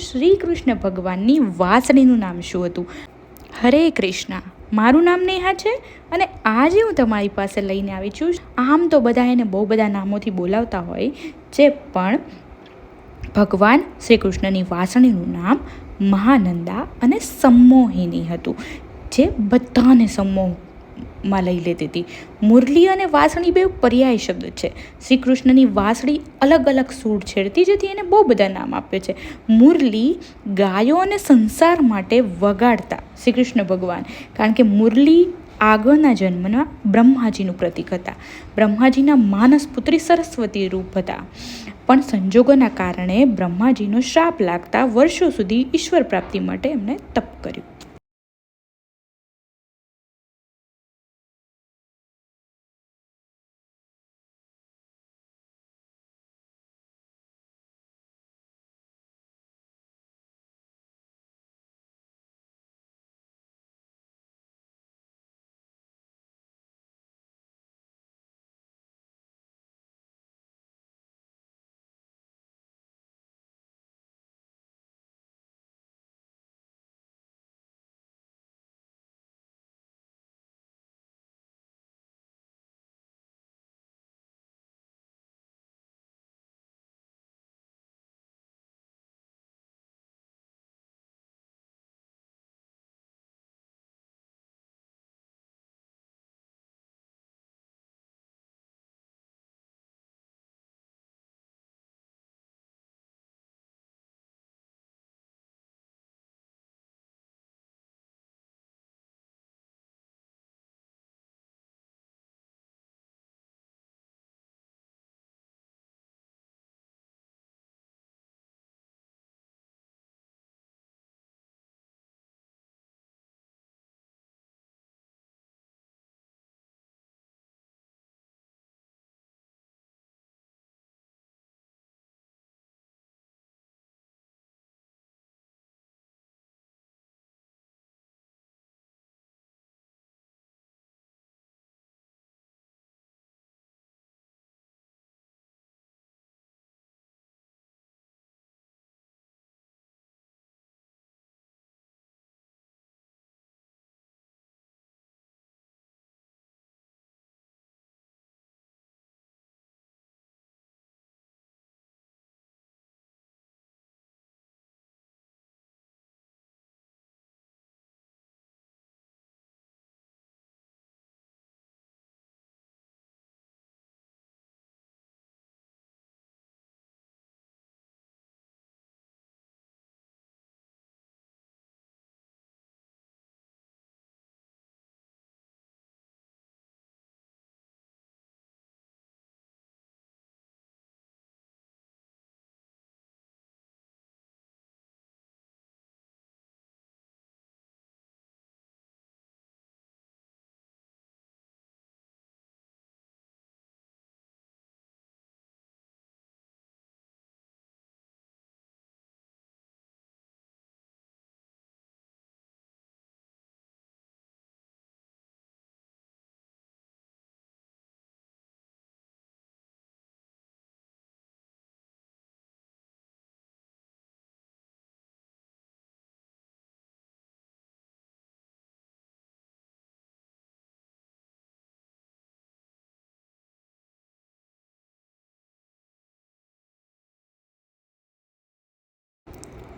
શ્રી કૃષ્ણ ભગવાનની વાસણીનું નામ શું હતું? હરે કૃષ્ણ. મારું નામ નેહા છે અને આજે હું તમારી પાસે લઈને આવી છું. આમ તો બધા એને બહુ બધા નામોથી બોલાવતા હોય જે પણ ભગવાન શ્રી કૃષ્ણની વાસણીનું નામ મહાનંદા અને સંમોહિની હતું, જે બધાને સંમોહમાં લઈ લેતી હતી. મુરલી અને વાસણી બે પર્યાય શબ્દ છે. શ્રી કૃષ્ણની અલગ અલગ સૂર છેડતી, જેથી એને બહુ બધા નામ આપ્યા છે. મુરલી ગાયો અને સંસાર માટે વગાડતા શ્રી કૃષ્ણ ભગવાન. કારણ કે મુરલી આગળના જન્મના બ્રહ્માજીનું પ્રતીક હતા. બ્રહ્માજીના માનસ પુત્રી સરસ્વતી રૂપ હતા. પણ સંજોગોના કારણે બ્રહ્માજીનો શ્રાપ લાગતા વર્ષો સુધી ઈશ્વર પ્રાપ્તિ માટે એમણે તપ કર્યું.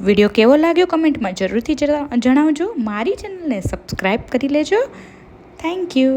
વીડિયો કેવો લાગ્યો કમેન્ટમાં જરૂરથી જણાવજો. મારી ચેનલને સબસ્ક્રાઈબ કરી લેજો. Thank you